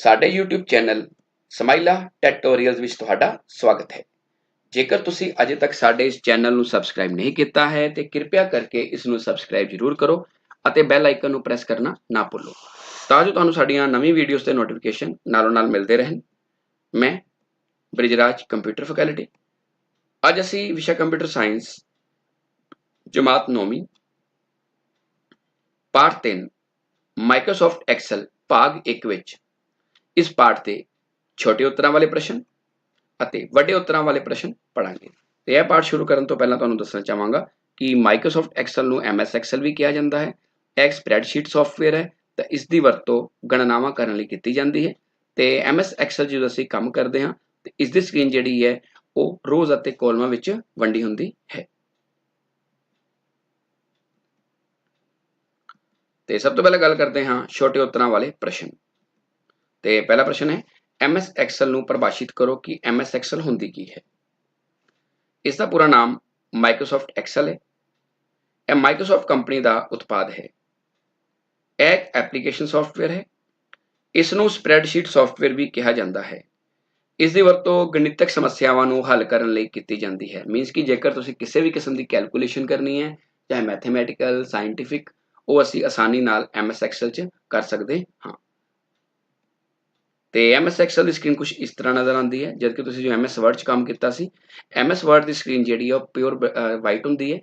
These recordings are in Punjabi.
ਸਾਡੇ YouTube ਚੈਨਲ ਸਮਾਈਲਾ ਟੈਟੋਰੀਅਲਸ ਵਿੱਚ ਤੁਹਾਡਾ ਸਵਾਗਤ ਹੈ। ਜੇਕਰ ਤੁਸੀਂ ਅਜੇ ਤੱਕ ਸਾਡੇ ਇਸ ਚੈਨਲ ਨੂੰ ਸਬਸਕ੍ਰਾਈਬ ਨਹੀਂ ਕੀਤਾ ਹੈ, ਤੇ ਕਿਰਪਾ ਕਰਕੇ ਇਸ ਨੂੰ ਸਬਸਕ੍ਰਾਈਬ ਜ਼ਰੂਰ ਕਰੋ ਅਤੇ ਬੈਲ ਆਈਕਨ ਨੂੰ ਪ੍ਰੈਸ ਕਰਨਾ ਨਾ ਭੁੱਲੋ। ਤਾਂ ਜੋ ਤੁਹਾਨੂੰ ਸਾਡੀਆਂ ਨਵੀਂ ਵੀਡੀਓਜ਼ ਦੇ ਨੋਟੀਫਿਕੇਸ਼ਨ ਨਾਲੋਂ ਨਾਲ ਮਿਲਦੇ ਰਹਿਣ। ਮੈਂ ਬ੍ਰਿਜਰਾਜ ਕੰਪਿਊਟਰ ਫੈਕਲਟੀ ਅੱਜ ਅਸੀਂ ਵਿਸ਼ਾ ਕੰਪਿਊਟਰ ਸਾਇੰਸ ਜਮਾਤ 9ਵੀਂ ਪਾਰਟ 3 ਮਾਈਕਰੋਸਾਫਟ ਐਕਸਲ ਭਾਗ 1 ਵਿੱਚ ਇਸ ਪਾਠ ਦੇ ਛੋਟੇ ਉੱਤਰਾਂ ਵਾਲੇ ਪ੍ਰਸ਼ਨ ਅਤੇ ਵੱਡੇ ਉੱਤਰਾਂ ਵਾਲੇ ਪ੍ਰਸ਼ਨ ਪੜਾਂਗੇ ਤੇ ਇਹ ਪਾਠ ਸ਼ੁਰੂ ਕਰਨ ਤੋਂ ਪਹਿਲਾਂ ਤੁਹਾਨੂੰ ਦੱਸਣਾ ਚਾਹਾਂਗਾ ਕਿ ਮਾਈਕਰੋਸਾਫਟ ਐਕਸਲ ਨੂੰ MS ਐਕਸਲ ਵੀ ਕਿਹਾ ਜਾਂਦਾ ਹੈ। ਇਹ ਇੱਕ ਸਪਰੈਡਸ਼ੀਟ ਸੌਫਟਵੇਅਰ ਹੈ, ਤਾਂ ਇਸ ਦੀ ਵਰਤੋਂ ਗਣਨਾਵਾਂ ਕਰਨ ਲਈ ਕੀਤੀ ਜਾਂਦੀ ਹੈ। ਤੇ MS ਐਕਸਲ ਜਦੋਂ ਅਸੀਂ ਕੰਮ ਕਰਦੇ ਹਾਂ, ਤੇ ਇਸ ਦੀ ਸਕਰੀਨ ਜਿਹੜੀ ਹੈ, ਉਹ ਰੋਜ਼ ਅਤੇ ਕਾਲਮਾਂ ਵਿੱਚ ਵੰਡੀ ਹੁੰਦੀ ਹੈ। ਤੇ ਸਭ ਤੋਂ ਪਹਿਲਾਂ ਗੱਲ ਕਰਦੇ ਹਾਂ ਛੋਟੇ ਉੱਤਰਾਂ ਵਾਲੇ ਪ੍ਰਸ਼ਨ ਤੇ ਪਹਿਲਾ ਪ੍ਰਸ਼ਨ ਹੈ MS ਐਕਸਲ ਨੂੰ ਪਰਿਭਾਸ਼ਿਤ ਕਰੋ ਕਿ MS ਐਕਸਲ ਹੁੰਦੀ ਕੀ ਹੈ। ਇਸ ਦਾ ਪੂਰਾ ਨਾਮ ਮਾਈਕਰੋਸਾਫਟ ਐਕਸਲ ਹੈ। ਇਹ ਮਾਈਕਰੋਸਾਫਟ ਕੰਪਨੀ ਦਾ ਉਤਪਾਦ ਹੈ। ਇਹ ਇੱਕ ਐਪਲੀਕੇਸ਼ਨ ਸੌਫਟਵੇਅਰ ਹੈ। ਇਸ ਨੂੰ ਸਪਰੈਡਸ਼ੀਟ ਸੌਫਟਵੇਅਰ ਵੀ ਕਿਹਾ ਜਾਂਦਾ ਹੈ। ਇਸ ਦੀ ਵਰਤੋਂ ਗਣਿਤਕ ਸਮੱਸਿਆਵਾਂ ਨੂੰ ਹੱਲ ਕਰਨ ਲਈ ਕੀਤੀ ਜਾਂਦੀ ਹੈ। ਮੀਨਸ ਕਿ ਜੇਕਰ ਤੁਸੀਂ ਕਿਸੇ ਵੀ ਕਿਸਮ ਦੀ ਕੈਲਕੂਲੇਸ਼ਨ ਕਰਨੀ ਹੈ, ਚਾਹੇ ਮੈਥਮੈਟੀਕਲ ਸਾਇੰਟਿਫਿਕ ਉਹ ਅਸੀਂ ਆਸਾਨੀ ਨਾਲ MS ਐਕਸਲ 'ਚ ਕਰ ਸਕਦੇ ਹਾਂ। ਤੇ MS ਐਕਸਲ ਦੀ ਸਕਰੀਨ ਕੁਝ ਇਸ ਤਰ੍ਹਾਂ ਨਜ਼ਰ ਆਉਂਦੀ ਹੈ, ਜਦ ਕਿ ਤੁਸੀਂ ਜੋ MS ਵਰਡ 'ਚ ਕੰਮ ਕੀਤਾ ਸੀ MS ਵਰਡ ਦੀ ਸਕਰੀਨ ਜਿਹੜੀ ਆ ਉਹ ਪਿਓਰ ਵਾਈਟ ਹੁੰਦੀ ਹੈ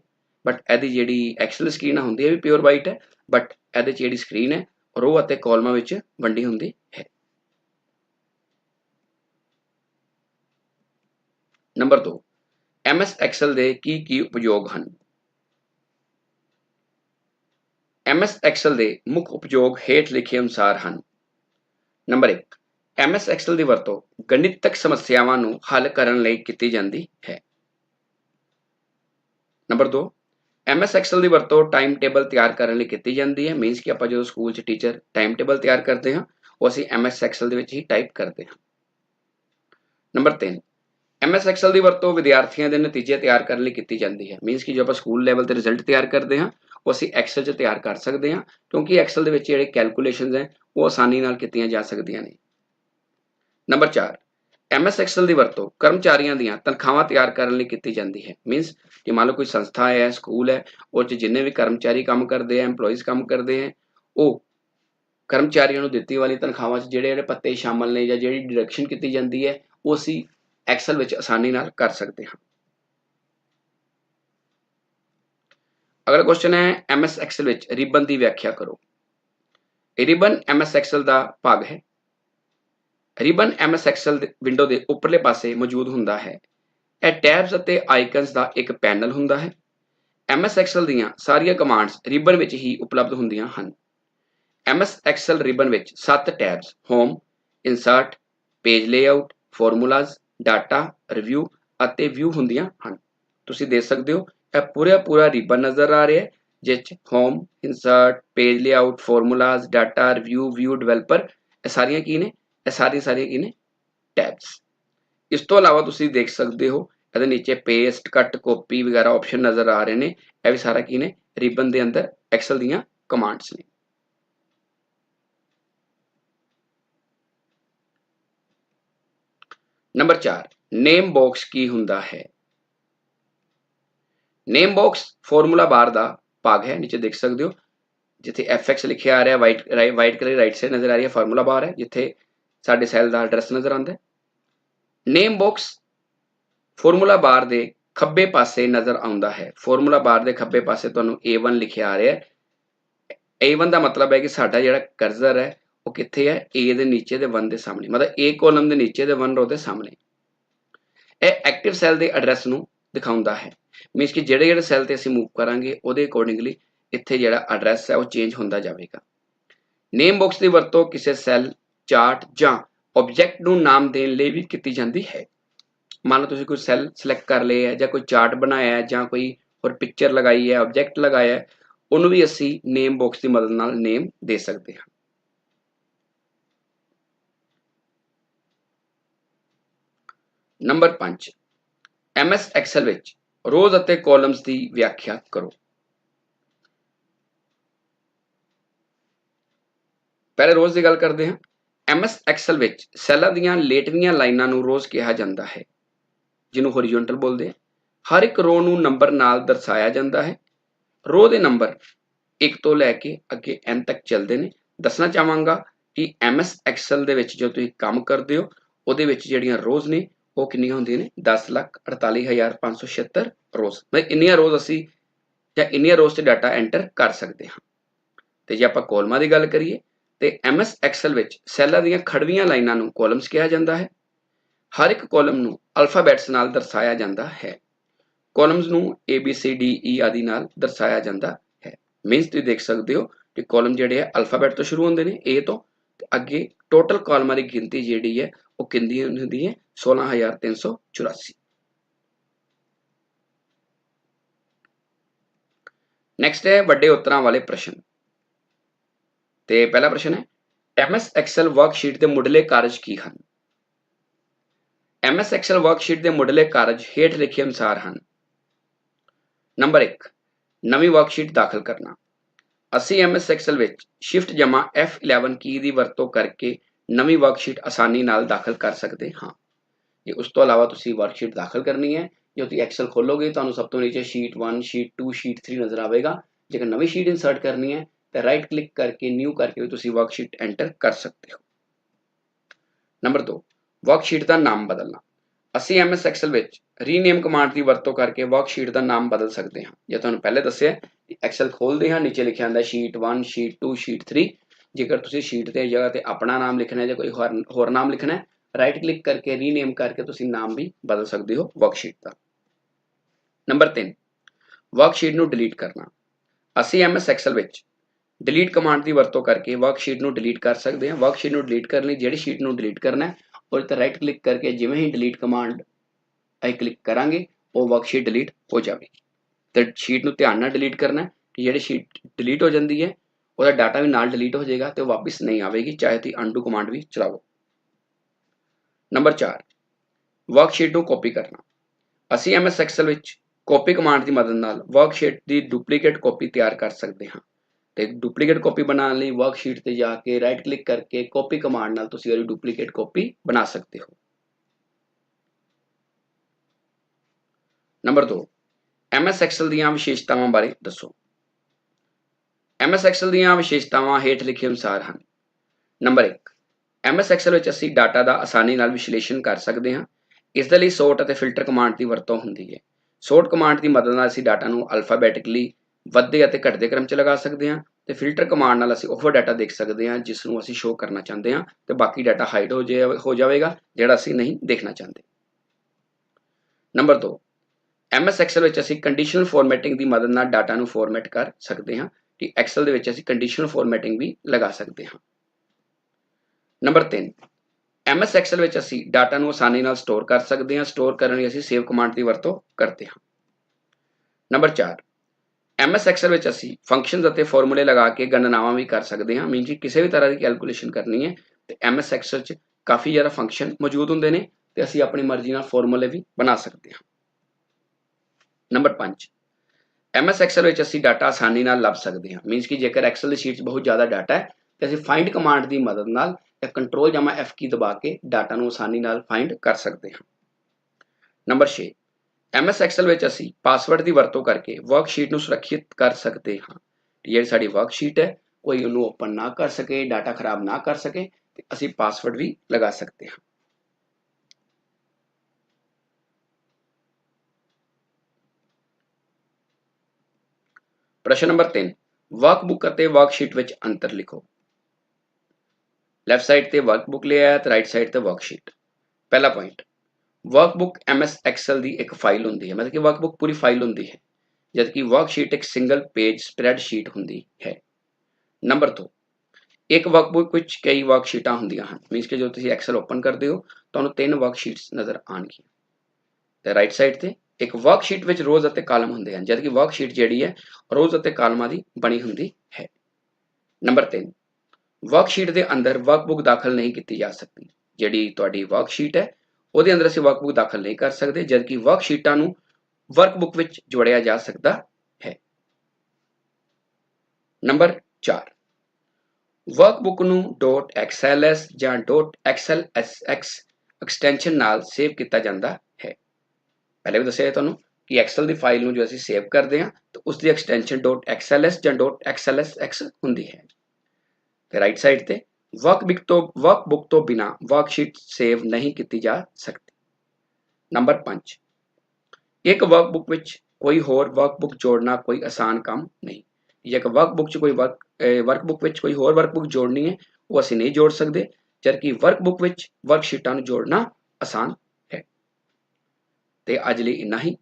ਬਟ ਇਹਦੀ ਜਿਹੜੀ ਐਕਸਲ ਸਕਰੀਨ ਹੁੰਦੀ ਹੈ ਵੀ ਪਿਓਰ ਵਾਈਟ ਹੈ ਬਟ ਇਹਦੇ 'ਚ ਜਿਹੜੀ ਸਕਰੀਨ ਹੈ ਰੋ ਅਤੇ ਕਾਲਮਾਂ ਵਿੱਚ ਵੰਡੀ ਹੁੰਦੀ ਹੈ। ਨੰਬਰ 2 MS ਐਕਸਲ ਦੇ ਕੀ ਕੀ ਉਪਯੋਗ ਹਨ? MS ਐਕਸਲ ਦੇ ਮੁੱਖ ਉਪਯੋਗ ਹੇਠ ਲਿਖੇ ਅਨੁਸਾਰ ਹਨ। ਨੰਬਰ 1 MS ਐਕਸਲ ਦੀ ਵਰਤੋਂ ਗਣਿਤਕ ਸਮੱਸਿਆਵਾਂ ਨੂੰ ਹੱਲ ਕਰਨ ਲਈ ਕੀਤੀ ਜਾਂਦੀ ਹੈ। ਨੰਬਰ 2 MS ਐਕਸਲ ਦੀ ਵਰਤੋਂ ਟਾਈਮ ਟੇਬਲ ਤਿਆਰ ਕਰਨ ਲਈ ਕੀਤੀ ਜਾਂਦੀ ਹੈ। ਮੀਨਸ ਕਿ ਆਪਾਂ ਜਦੋਂ ਸਕੂਲ 'ਚ ਟੀਚਰ ਟਾਈਮ ਟੇਬਲ ਤਿਆਰ ਕਰਦੇ ਹਾਂ, ਉਹ ਅਸੀਂ MS ਐਕਸਲ ਦੇ ਵਿੱਚ ਹੀ ਟਾਈਪ ਕਰਦੇ ਹਾਂ। ਨੰਬਰ 3 MS ਐਕਸਲ ਦੀ ਵਰਤੋਂ ਵਿਦਿਆਰਥੀਆਂ ਦੇ ਨਤੀਜੇ ਤਿਆਰ ਕਰਨ ਲਈ ਕੀਤੀ ਜਾਂਦੀ ਹੈ। ਮੀਨਸ ਕਿ ਜੋ ਆਪਾਂ ਸਕੂਲ ਲੈਵਲ ਤੇ ਰਿਜ਼ਲਟ ਤਿਆਰ ਕਰਦੇ ਹਾਂ, ਉਹ ਅਸੀਂ ਐਕਸਲ 'ਚ ਤਿਆਰ ਕਰ ਸਕਦੇ ਹਾਂ, ਕਿਉਂਕਿ ਐਕਸਲ ਦੇ ਵਿੱਚ ਜਿਹੜੇ ਕੈਲਕੂਲੇਸ਼ਨਸ ਹੈ, ਉਹ ਆਸਾਨੀ ਨਾਲ ਕੀਤੀਆਂ ਜਾ ਸਕਦੀਆਂ ਨੇ। ਨੰਬਰ 4 MS ਐਕਸਲ ਦੀ ਵਰਤੋਂ ਕਰਮਚਾਰੀਆਂ ਦੀਆਂ ਤਨਖਾਹਾਂ ਤਿਆਰ ਕਰਨ ਲਈ ਕੀਤੀ ਜਾਂਦੀ ਹੈ। ਮੀਨਸ ਕਿ ਮੰਨ ਲਓ ਕੋਈ ਸੰਸਥਾ ਹੈ, ਸਕੂਲ ਹੈ, ਉਹ 'ਚ ਜਿੰਨੇ ਵੀ ਕਰਮਚਾਰੀ ਕੰਮ ਕਰਦੇ ਆ, EMPLOYEES ਕੰਮ ਕਰਦੇ ਆ, ਉਹ ਕਰਮਚਾਰੀਆਂ ਨੂੰ ਦਿੱਤੀ ਵਾਲੀ ਤਨਖਾਹਾਂ 'ਚ ਜਿਹੜੇ ਜਿਹੜੇ ਪੱਤੇ ਸ਼ਾਮਲ ਨੇ ਜਾਂ ਜਿਹੜੀ ਡਿਰੈਕਸ਼ਨ ਕੀਤੀ ਜਾਂਦੀ ਹੈ, ਉਹ ਅਸੀਂ ਐਕਸਲ ਵਿੱਚ ਆਸਾਨੀ ਨਾਲ ਕਰ ਸਕਦੇ ਹਾਂ। ਅਗਲਾ ਕੁਐਸਚਨ ਹੈ MS ਐਕਸਲ ਵਿੱਚ ਰਿਬਨ ਦੀ ਵਿਆਖਿਆ ਕਰੋ। ਰਿਬਨ MS ਐਕਸਲ ਦਾ ਭਾਗ ਹੈ। ਰਿਬਨ MS ਐਕਸਲ ਵਿੰਡੋ ਦੇ ਉੱਪਰਲੇ ਪਾਸੇ ਮੌਜੂਦ ਹੁੰਦਾ ਹੈ। ਇਹ ਟੈਬਸ ਅਤੇ ਆਈਕਨਸ ਦਾ ਇੱਕ ਪੈਨਲ ਹੁੰਦਾ ਹੈ। MS ਐਕਸਲ ਦੀਆਂ ਸਾਰੀਆਂ ਕਮਾਂਡਸ ਰਿਬਨ ਵਿੱਚ ਹੀ ਉਪਲਬਧ ਹੁੰਦੀਆਂ ਹਨ। MS ਐਕਸਲ ਰਿਬਨ ਵਿੱਚ 7 tabs, home, insert, page layout, formulas, data, review ਅਤੇ ਵਿਊ ਹੁੰਦੀਆਂ ਹਨ। ਤੁਸੀਂ ਦੇਖ ਸਕਦੇ ਹੋ, ਇਹ ਪੂਰਾ ਪੂਰਾ ਰਿਬਨ ਨਜ਼ਰ ਆ ਰਿਹਾ ਹੈ ਜਿਸ ਚ home, insert, page layout, formulas, data, review, view developer, ਇਹ ਸਾਰੀਆਂ ਕੀ ਨੇ? ਇਹ ਸਾਰੀਆਂ ਸਾਰੀਆਂ ਕੀ ਨੇ ਟੈਬਸ ਇਸ ਤੋਂ ਇਲਾਵਾ ਤੁਸੀਂ ਦੇਖ ਸਕਦੇ ਹੋ ਇਹਦੇ ਨੀਚੇ ਪੇਸਟ ਕੱਟ ਕਾਪੀ ਵਗੈਰਾ ਆਪਸ਼ਨ ਨਜ਼ਰ ਆ ਰਹੇ ਨੇ ਇਹ ਵੀ ਸਾਰਾ ਕੀ ਨੇ ਰਿਬਨ ਦੇ ਅੰਦਰ ਐਕਸਲ ਦੀਆਂ ਕਮਾਂਡਸ ਨੇ ਨੰਬਰ 4 ਨੇਮ ਬਾਕਸ ਕੀ ਹੁੰਦਾ ਹੈ ਨੇਮ ਬਾਕਸ ਫਾਰਮੂਲਾ ਬਾਰ ਦਾ ਭਾਗ ਹੈ ਨੀਚੇ ਦੇਖ ਸਕਦੇ ਹੋ ਜਿੱਥੇ fx ਲਿਖਿਆ ਆ ਰਿਹਾ white white colour right side ਨਜ਼ਰ ਆ ਰਹੀ ਹੈ ਫਾਰਮੂਲਾ ਬਾਰ ਹੈ ਜਿੱਥੇ ਸਾਡੇ ਸੈੱਲ ਦਾ ਐਡਰੈਸ ਨਜ਼ਰ ਆਉਂਦਾ ਹੈ। ਨੇਮ ਬਾਕਸ ਫਾਰਮੂਲਾ ਬਾਰ ਦੇ ਖੱਬੇ ਪਾਸੇ ਨਜ਼ਰ ਆਉਂਦਾ ਹੈ। ਫਾਰਮੂਲਾ ਬਾਰ ਦੇ ਖੱਬੇ ਪਾਸੇ ਤੁਹਾਨੂੰ A1 ਲਿਖਿਆ ਆ ਰਿਹਾ ਹੈ। A1 ਦਾ ਮਤਲਬ ਹੈ ਕਿ ਸਾਡਾ ਜਿਹੜਾ ਕਰਜ਼ਰ ਹੈ, ਉਹ ਕਿੱਥੇ ਹੈ? A ਦੇ ਨੀਚੇ ਦੇ 1 ਦੇ ਸਾਹਮਣੇ। ਮਤਲਬ A ਕਾਲਮ ਦੇ ਨੀਚੇ ਦੇ 1 ਰੋ ਦੇ ਸਾਹਮਣੇ। ਇਹ ਐਕਟਿਵ ਸੈੱਲ ਦੇ ਐਡਰੈਸ ਨੂੰ ਦਿਖਾਉਂਦਾ ਹੈ। ਮੀਨਸ ਕਿ ਜਿਹੜੇ ਜਿਹੜੇ ਸੈੱਲ ਤੇ ਅਸੀਂ ਮੂਵ ਕਰਾਂਗੇ, ਉਹਦੇ ਅਕੋਰਡਿੰਗਲੀ ਇੱਥੇ ਜਿਹੜਾ ਐਡਰੈਸ ਹੈ, ਉਹ ਚੇਂਜ ਹੁੰਦਾ ਜਾਵੇਗਾ। ਨੇਮ ਬਾਕਸ ਦੀ ਵਰਤੋਂ ਕਿਸੇ ਸੈੱਲ ਚਾਰਟ ਜਾਂ ਆਬਜੈਕਟ ਨੂੰ ਨਾਮ ਦੇਣ ਲਈ ਵੀ ਕੀਤੀ ਜਾਂਦੀ ਹੈ। ਮੰਨ ਲਓ ਤੁਸੀਂ ਕੋਈ ਸੈੱਲ ਸਿਲੈਕਟ ਕਰ ਲਿਆ ਹੈ ਜਾਂ ਕੋਈ ਚਾਰਟ ਬਣਾਇਆ ਹੈ ਜਾਂ ਕੋਈ ਹੋਰ ਪਿਕਚਰ ਲਗਾਈ ਹੈ ਆਬਜੈਕਟ ਲਗਾਇਆ ਹੈ, ਉਹਨੂੰ ਵੀ ਅਸੀਂ ਨੇਮ ਬਾਕਸ ਦੀ ਮਦਦ ਨਾਲ ਨੇਮ ਦੇ ਸਕਦੇ ਹਾਂ। ਨੰਬਰ 5 MS ਐਕਸਲ ਵਿੱਚ ਰੋਜ਼ ਅਤੇ ਕਾਲਮਸ ਦੀ ਵਿਆਖਿਆ ਕਰੋ। ਪਹਿਲੇ ਰੋਜ਼ ਦੀ ਗੱਲ ਕਰਦੇ ਹਾਂ। MS ਐਕਸਲ ਵਿੱਚ ਸੈੱਲਾਂ ਦੀਆਂ ਲੇਟਵੀਆਂ ਲਾਈਨਾਂ ਨੂੰ ਰੋਜ਼ ਕਿਹਾ ਜਾਂਦਾ ਹੈ, ਜਿਹਨੂੰ ਹੋਰੀਜ਼ੋਨਟਲ ਬੋਲਦੇ ਆ। ਹਰ ਇੱਕ ਰੋ ਨੂੰ ਨੰਬਰ ਨਾਲ ਦਰਸਾਇਆ ਜਾਂਦਾ ਹੈ। ਰੋ ਦੇ ਨੰਬਰ 1 ਤੋਂ ਲੈ ਕੇ ਅੱਗੇ n ਤੱਕ ਚੱਲਦੇ ਨੇ। ਦੱਸਣਾ ਚਾਹਾਂਗਾ ਕਿ MS ਐਕਸਲ ਦੇ ਵਿੱਚ ਜੋ ਤੁਸੀਂ ਕੰਮ ਕਰਦੇ ਹੋ, ਉਹਦੇ ਵਿੱਚ ਜਿਹੜੀਆਂ ਰੋਜ਼ ਨੇ, ਉਹ ਕਿੰਨੀਆਂ ਹੁੰਦੀਆਂ ਨੇ? 1048576 ਰੋਜ਼ ਮਤਲਬ ਇੰਨੀਆਂ ਰੋਜ਼ ਅਸੀਂ ਜਾਂ ਇੰਨੀਆਂ ਰੋਜ਼ ਤੇ ਡਾਟਾ ਐਂਟਰ ਕਰ ਸਕਦੇ ਹਾਂ। ਤੇ ਜੇ ਆਪਾਂ ਕੋਲਮਾ ਦੀ ਗੱਲ ਕਰੀਏ ਤੇ MS ਐਕਸਲ ਵਿੱਚ ਸੈੱਲਾਂ ਦੀਆਂ ਖੜਵੀਆਂ ਲਾਈਨਾਂ ਨੂੰ ਕਾਲਮਸ ਕਿਹਾ ਜਾਂਦਾ ਹੈ। ਹਰ ਇੱਕ ਕਾਲਮ ਨੂੰ ਅਲਫਾਬੈਟਸ ਨਾਲ ਦਰਸਾਇਆ ਜਾਂਦਾ ਹੈ। ਕਾਲਮਸ ਨੂੰ A, B, C, D E ਆਦਿ ਨਾਲ ਦਰਸਾਇਆ ਜਾਂਦਾ ਹੈ। ਮੀਨਸ ਤੁਸੀਂ ਦੇਖ ਸਕਦੇ ਹੋ ਕਿ ਕਾਲਮ ਜਿਹੜੇ ਆ ਅਲਫਾਬੈਟ ਤੋਂ ਸ਼ੁਰੂ ਹੁੰਦੇ ਨੇ, A ਤੋਂ, ਤੇ ਅੱਗੇ ਟੋਟਲ ਕਾਲਮਾਂ ਦੀ ਗਿਣਤੀ ਜਿਹੜੀ ਹੈ, ਉਹ ਕਿੰਨੀ ਹੁੰਦੀ ਹੈ? 16384 ਨੈਕਸਟ ਹੈ ਵੱਡੇ ਉੱਤਰਾਂ ਵਾਲੇ ਪ੍ਰਸ਼ਨ। ਤੇ ਪਹਿਲਾ ਪ੍ਰਸ਼ਨ ਹੈ MS ਐਕਸਲ ਵਰਕਸ਼ੀਟ ਦੇ ਮੁੱਢਲੇ ਕਾਰਜ ਕੀ ਹਨ? MS ਐਕਸਲ ਵਰਕਸ਼ੀਟ ਦੇ ਮੁੱਢਲੇ ਕਾਰਜ ਹੇਠ ਲਿਖੇ ਅਨੁਸਾਰ ਹਨ। ਨੰਬਰ 1 ਨਵੀਂ ਵਰਕਸ਼ੀਟ ਦਾਖਲ ਕਰਨਾ। ਅਸੀਂ MS ਐਕਸਲ ਵਿੱਚ ਸ਼ਿਫਟ ਜਮਾ F11 ਕੀ ਦੀ ਵਰਤੋਂ ਕਰਕੇ ਨਵੀਂ ਵਰਕਸ਼ੀਟ ਆਸਾਨੀ ਨਾਲ ਦਾਖਲ ਕਰ ਸਕਦੇ ਹਾਂ। ਜੇ ਉਸ ਤੋਂ ਇਲਾਵਾ ਤੁਸੀਂ ਵਰਕਸ਼ੀਟ ਦਾਖਲ ਕਰਨੀ ਹੈ, ਜੇ ਤੁਸੀਂ ਐਕਸਲ ਖੋਲੋਗੇ, ਤੁਹਾਨੂੰ ਸਭ ਤੋਂ ਨੀਚੇ ਸ਼ੀਟ 1 ਸ਼ੀਟ 2 ਸ਼ੀਟ 3 ਨਜ਼ਰ ਆਵੇਗਾ। ਜੇਕਰ ਨਵੀਂ ਸ਼ੀਟ ਇਨਸਰਟ ਕਰਨੀ ਹੈ ਤਾਂ ਰਾਈਟ ਕਲਿੱਕ ਕਰਕੇ ਨਿਊ ਕਰਕੇ ਵੀ ਤੁਸੀਂ ਵਰਕਸ਼ੀਟ ਐਂਟਰ ਕਰ ਸਕਦੇ ਹੋ। ਨੰਬਰ 2 ਵਰਕਸ਼ੀਟ ਦਾ ਨਾਮ ਬਦਲਣਾ। ਅਸੀਂ MS ਐਕਸਲ ਵਿੱਚ ਰੀਨੇਮ ਕਮਾਂਡ ਦੀ ਵਰਤੋਂ ਕਰਕੇ ਵਰਕਸ਼ੀਟ ਦਾ ਨਾਮ ਬਦਲ ਸਕਦੇ ਹਾਂ। ਜੇ ਤੁਹਾਨੂੰ ਪਹਿਲੇ ਦੱਸਿਆ ਐਕਸਲ ਖੋਲਦੇ ਹਾਂ, ਨੀਚੇ ਲਿਖਿਆ ਹੁੰਦਾ ਸ਼ੀਟ 1 ਸ਼ੀਟ 2 ਸ਼ੀਟ 3 ਜੇਕਰ ਤੁਸੀਂ ਸ਼ੀਟ ਤੇ ਜਗ੍ਹਾ ਤੇ ਆਪਣਾ ਨਾਮ ਲਿਖਣਾ ਹੈ ਜਾਂ ਕੋਈ ਹੋਰ ਹੋਰ ਨਾਮ ਲਿਖਣਾ ਹੈ ਰਾਈਟ ਕਲਿੱਕ ਕਰਕੇ ਰੀਨੇਮ ਕਰਕੇ ਤੁਸੀਂ ਨਾਮ ਵੀ ਬਦਲ ਸਕਦੇ ਹੋ ਵਰਕਸ਼ੀਟ ਦਾ। ਨੰਬਰ 3 ਵਰਕਸ਼ੀਟ ਨੂੰ ਡਿਲੀਟ ਕਰਨਾ। ਅਸੀਂ MS ਐਕਸਲ ਵਿੱਚ ਡਿਲੀਟ ਕਮਾਂਡ ਦੀ ਵਰਤੋਂ ਕਰਕੇ ਵਰਕਸ਼ੀਟ ਨੂੰ ਡਿਲੀਟ ਕਰ ਸਕਦੇ ਹਾਂ। ਵਰਕਸ਼ੀਟ ਨੂੰ ਡਿਲੀਟ ਕਰਨ ਲਈ ਜਿਹੜੀ ਸ਼ੀਟ ਨੂੰ ਡਿਲੀਟ ਕਰਨਾ ਹੈ ਉਹ ਤੇ ਰਾਈਟ ਕਲਿੱਕ ਕਰਕੇ ਜਿਵੇਂ ਹੀ ਡਿਲੀਟ ਕਮਾਂਡ ਆਈ ਕਲਿੱਕ ਕਰਾਂਗੇ, ਉਹ ਵਰਕਸ਼ੀਟ ਡਿਲੀਟ ਹੋ ਜਾਵੇਗੀ। ਤੇ ਸ਼ੀਟ ਨੂੰ ਧਿਆਨ ਨਾਲ ਡਿਲੀਟ ਕਰਨਾ ਹੈ ਕਿ ਜਿਹੜੀ ਸ਼ੀਟ ਡਿਲੀਟ ਹੋ ਜਾਂਦੀ ਹੈ, ਉਹਦਾ ਡਾਟਾ ਵੀ ਨਾਲ ਡਿਲੀਟ ਹੋ ਜਾਏਗਾ ਤੇ ਉਹ ਵਾਪਸ ਨਹੀਂ ਆਵੇਗੀ, ਚਾਹੇ ਤੁਸੀਂ ਅਨਡੂ ਕਮਾਂਡ ਵੀ ਚਲਾਓ। ਨੰਬਰ 4 ਵਰਕਸ਼ੀਟ ਨੂੰ ਕਾਪੀ ਕਰਨਾ। ਅਸੀਂ MS ਐਕਸਲ ਵਿੱਚ ਕਾਪੀ ਕਮਾਂਡ ਦੀ ਮਦਦ ਨਾਲ ਵਰਕਸ਼ੀਟ ਦੀ ਡੁਪਲੀਕੇਟ ਕਾਪੀ ਤਿਆਰ ਕਰ ਸਕਦੇ ਹਾਂ। ਤੇ ਡੁਪਲੀਕੇਟ ਕਾਪੀ ਬਣਾਉਣ ਲਈ ਵਰਕਸ਼ੀਟ ਤੇ ਜਾ ਕੇ ਰਾਈਟ ਕਲਿੱਕ ਕਰਕੇ ਕਾਪੀ ਕਮਾਂਡ ਨਾਲ ਤੁਸੀਂ ਉਹਦੀ ਡੁਪਲੀਕੇਟ ਕਾਪੀ ਬਣਾ ਸਕਦੇ ਹੋ। ਨੰਬਰ 2 MS ਐਕਸਲ ਦੀਆਂ ਵਿਸ਼ੇਸ਼ਤਾਵਾਂ ਬਾਰੇ ਦੱਸੋ। MS ਐਕਸਲ ਦੀਆਂ ਵਿਸ਼ੇਸ਼ਤਾਵਾਂ ਹੇਠ ਲਿਖੇ ਅਨੁਸਾਰ ਹਨ। ਨੰਬਰ 1 MS ਐਕਸਲ ਵਿੱਚ ਅਸੀਂ ਡਾਟਾ ਦਾ ਆਸਾਨੀ ਨਾਲ ਵਿਸ਼ਲੇਸ਼ਣ ਕਰ ਸਕਦੇ ਹਾਂ। ਇਸ ਦੇ ਲਈ ਸੋਰਟ ਅਤੇ ਫਿਲਟਰ ਕਮਾਂਡ ਦੀ ਵਰਤੋਂ ਹੁੰਦੀ ਹੈ। ਸੋਰਟ ਕਮਾਂਡ ਦੀ ਮਦਦ ਨਾਲ ਅਸੀਂ ਡਾਟਾ ਨੂੰ ਅਲਫਾਬੈਟਿਕਲੀ ਵੱਧਦੇ ਅਤੇ ਘਟਦੇ ਕ੍ਰਮ 'ਚ ਲਗਾ ਸਕਦੇ ਹਾਂ ਤੇ ਫਿਲਟਰ ਕਮਾਂਡ ਨਾਲ ਅਸੀਂ ਉਹ ਡਾਟਾ ਦੇਖ ਸਕਦੇ ਹਾਂ ਜਿਸ ਨੂੰ ਅਸੀਂ ਸ਼ੋਅ ਕਰਨਾ ਚਾਹੁੰਦੇ ਹਾਂ ਤੇ ਬਾਕੀ ਡਾਟਾ ਹਾਈਡ ਹੋ ਹੋ ਜਾਵੇਗਾ, ਜਿਹੜਾ ਅਸੀਂ ਨਹੀਂ ਦੇਖਣਾ ਚਾਹੁੰਦੇ। ਨੰਬਰ 2 MS ਐਕਸਲ ਵਿੱਚ ਅਸੀਂ ਕੰਡੀਸ਼ਨਲ ਫਾਰਮੈਟਿੰਗ ਦੀ ਮਦਦ ਨਾਲ ਡਾਟਾ ਨੂੰ ਫਾਰਮੈਟ ਕਰ ਸਕਦੇ ਹਾਂ ਕਿ ਐਕਸਲ ਦੇ ਵਿੱਚ ਅਸੀਂ ਕੰਡੀਸ਼ਨਲ ਫਾਰਮੈਟਿੰਗ ਵੀ ਲਗਾ ਸਕਦੇ ਹਾਂ। ਨੰਬਰ 3 MS ਐਕਸਲ ਵਿੱਚ ਅਸੀਂ ਡਾਟਾ ਨੂੰ ਆਸਾਨੀ ਨਾਲ ਸਟੋਰ ਕਰ ਸਕਦੇ ਹਾਂ ਸਟੋਰ ਕਰਨ ਲਈ ਅਸੀਂ ਸੇਵ ਕਮਾਂਡ ਦੀ ਵਰਤੋਂ ਕਰਦੇ ਹਾਂ। ਨੰਬਰ 4 MS ਐਕਸਲ ਵਿੱਚ ਅਸੀਂ ਫੰਕਸ਼ਨਸ ਅਤੇ ਫਾਰਮੂਲੇ ਲਗਾ ਕੇ ਗਣਨਾਵਾਂ ਵੀ ਕਰ ਸਕਦੇ ਹਾਂ। ਮੀਨਸ ਕਿ ਕਿਸੇ ਵੀ ਤਰ੍ਹਾਂ ਦੀ ਕੈਲਕੂਲੇਸ਼ਨ ਕਰਨੀ ਹੈ ਤੇ MS ਐਕਸਲ 'ਚ ਕਾਫੀ ਜ਼ਿਆਦਾ ਫੰਕਸ਼ਨ ਮੌਜੂਦ ਹੁੰਦੇ ਨੇ ਤੇ ਅਸੀਂ ਆਪਣੀ ਮਰਜ਼ੀ ਨਾਲ ਫਾਰਮੂਲੇ ਵੀ ਬਣਾ ਸਕਦੇ ਹਾਂ। ਨੰਬਰ 5 MS ਐਕਸਲ ਵਿੱਚ ਅਸੀਂ ਡਾਟਾ ਆਸਾਨੀ ਨਾਲ ਲੱਭ ਸਕਦੇ ਹਾਂ। ਮੀਨਸ ਕਿ ਜੇਕਰ ਐਕਸਲ ਦੀ ਸ਼ੀਟ 'ਚ ਬਹੁਤ ਜ਼ਿਆਦਾ ਡਾਟਾ ਹੈ, ਤੇ ਅਸੀਂ ਫਾਈਂਡ ਕਮਾਂਡ ਦੀ ਮਦਦ ਨਾਲ ਜਾਂ ਕੰਟਰੋਲ ਜਾਂ F ਕੀ ਦਬਾ ਕੇ ਡਾਟਾ ਨੂੰ ਆਸਾਨੀ ਨਾਲ ਫਾਈਂਡ ਕਰ ਸਕਦੇ ਹਾਂ। ਨੰਬਰ 6 MS ਐਕਸਲ ਵਿੱਚ ਅਸੀਂ ਪਾਸਵਰਡ ਦੀ ਵਰਤੋਂ ਕਰਕੇ ਵਰਕਸ਼ੀਟ ਨੂੰ ਸੁਰੱਖਿਅਤ ਕਰ ਸਕਦੇ ਹਾਂ। ਜਿਹੜੀ ਸਾਡੀ ਵਰਕਸ਼ੀਟ ਹੈ, ਕੋਈ ਉਹਨੂੰ ਓਪਨ ਨਾ ਕਰ ਸਕੇ ਡਾਟਾ ਖਰਾਬ ਨਾ ਕਰ ਸਕੇ, ਤੇ ਅਸੀਂ ਪਾਸਵਰਡ ਵੀ ਲਗਾ ਸਕਦੇ ਹਾਂ। ਪ੍ਰਸ਼ਨ ਨੰਬਰ 3 ਵਰਕਬੁੱਕ ਅਤੇ ਵਰਕਸ਼ੀਟ ਵਿੱਚ ਅੰਤਰ ਲਿਖੋ। ਲੈਫਟ ਸਾਈਡ ਤੇ ਵਰਕਬੁੱਕ ਲਿਆ ਹੈ ਤੇ ਰਾਈਟ ਸਾਈਡ ਤੇ ਵਰਕਸ਼ੀਟ ਪਹਿਲਾ ਪੁਆਇੰਟ ਵਰਕਬੁੱਕ MS ਐਕਸਲ ਦੀ ਇੱਕ ਫਾਈਲ ਹੁੰਦੀ ਹੈ, ਮਤਲਬ ਕਿ ਵਰਕਬੁੱਕ ਪੂਰੀ ਫਾਈਲ ਹੁੰਦੀ ਹੈ ਜਦਕਿ ਵਰਕਸ਼ੀਟ ਇੱਕ ਸਿੰਗਲ ਪੇਜ ਸਪਰੈਡਸ਼ੀਟ ਹੁੰਦੀ ਹੈ। ਨੰਬਰ 2 ਇੱਕ ਵਰਕਬੁੱਕ ਵਿੱਚ ਕਈ ਵਰਕਸ਼ੀਟਾਂ ਹੁੰਦੀਆਂ ਹਨ ਮੀਨਸ ਕਿ ਜਦੋਂ ਤੁਸੀਂ ਐਕਸਲ ਓਪਨ ਕਰਦੇ ਹੋ, ਤੁਹਾਨੂੰ ਤਿੰਨ ਵਰਕਸ਼ੀਟਸ ਨਜ਼ਰ ਆਣਗੀਆਂ ਤੇ ਰਾਈਟ ਸਾਈਡ ਤੇ ਇੱਕ ਵਰਕਸ਼ੀਟ ਵਿੱਚ ਰੋਜ਼ ਅਤੇ ਕਾਲਮ ਹੁੰਦੇ ਹਨ ਜਦਕਿ ਵਰਕਸ਼ੀਟ ਜਿਹੜੀ ਹੈ ਰੋਜ਼ ਅਤੇ ਕਾਲਮਾਂ ਦੀ ਬਣੀ ਹੁੰਦੀ ਹੈ। ਨੰਬਰ 3 ਵਰਕਸ਼ੀਟ ਦੇ ਅੰਦਰ ਵਰਕਬੁੱਕ ਦਾਖਲ ਨਹੀਂ ਕੀਤੀ ਜਾ ਸਕਦੀ, ਜਿਹੜੀ ਤੁਹਾਡੀ ਵਰਕਸ਼ੀਟ ਹੈ ਉਹਦੇ ਅੰਦਰ ਅਸੀਂ ਵਰਕਬੁੱਕ ਦਾਖਲ ਨਹੀਂ ਕਰ ਸਕਦੇ, ਜਦਕਿ ਵਰਕਸ਼ੀਟਾਂ ਨੂੰ ਵਰਕਬੁੱਕ ਵਿੱਚ ਜੋੜਿਆ ਜਾ ਸਕਦਾ ਹੈ। ਨੰਬਰ 4 ਵਰਕਬੁੱਕ ਨੂੰ .xls ਜਾਂ .xlsx ਐਕਸਟੈਂਸ਼ਨ ਨਾਲ ਸੇਵ ਕੀਤਾ ਜਾਂਦਾ ਹੈ। ਪਹਿਲੇ ਵੀ ਦੱਸਿਆ ਤੁਹਾਨੂੰ ਕਿ ਐਕਸਲ ਦੀ ਫਾਈਲ ਨੂੰ ਜੋ ਅਸੀਂ ਸੇਵ ਕਰਦੇ ਹਾਂ, ਤਾਂ ਉਸ ਦੀ ਐਕਸਟੈਂਸ਼ਨ .xls ਜਾਂ .xlsx ਹੁੰਦੀ ਹੈ। ਤੇ ਰਾਈਟ ਸਾਈਡ ਤੇ ਵਰਕਬੁੱਕ ਤੋਂ ਵਰਕਬੁੱਕ ਤੋਂ ਬਿਨਾ ਵਰਕਸ਼ੀਟ ਸੇਵ ਨਹੀਂ ਕੀਤੀ ਜਾ ਸਕਦੀ। ਨੰਬਰ 5 ਇੱਕ ਵਰਕਬੁੱਕ ਵਿੱਚ ਕੋਈ ਹੋਰ ਵਰਕਬੁੱਕ ਜੋੜਨਾ ਕੋਈ ਆਸਾਨ ਕੰਮ ਨਹੀਂ। ਜੇ ਇੱਕ ਵਰਕਬੁੱਕ 'ਚ ਕੋਈ ਵਰਕ ਵਰਕਬੁੱਕ ਵਿੱਚ ਕੋਈ ਹੋਰ ਵਰਕਬੁੱਕ ਜੋੜਨੀ ਹੈ, ਉਹ ਅਸੀਂ ਨਹੀਂ ਜੋੜ ਸਕਦੇ, ਜਦਕਿ ਵਰਕਬੁੱਕ ਵਿੱਚ ਵਰਕਸ਼ੀਟਾਂ ਨੂੰ ਜੋੜਨਾ ਆਸਾਨ ਹੈ। ਤੇ ਅੱਜ ਲਈ ਇੰਨਾ ਹੀ।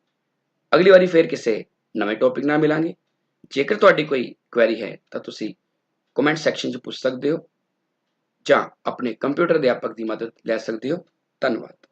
ਅਗਲੀ ਵਾਰੀ ਫੇਰ ਕਿਸੇ ਨਵੇਂ ਟੌਪਿਕ ਨਾਲ ਮਿਲਾਂਗੇ। ਜੇਕਰ ਤੁਹਾਡੀ ਕੋਈ ਕੁਐਰੀ ਹੈ, ਤਾਂ ਤੁਸੀਂ ਕਮੈਂਟ ਸੈਕਸ਼ਨ 'ਚ ਪੁੱਛ ਸਕਦੇ ਹੋ। ਜਾਂ ਆਪਣੇ ਕੰਪਿਊਟਰ ਅਧਿਆਪਕ ਦੀ ਮਦਦ ਲੈ ਸਕਦੇ ਹੋ। ਧੰਨਵਾਦ।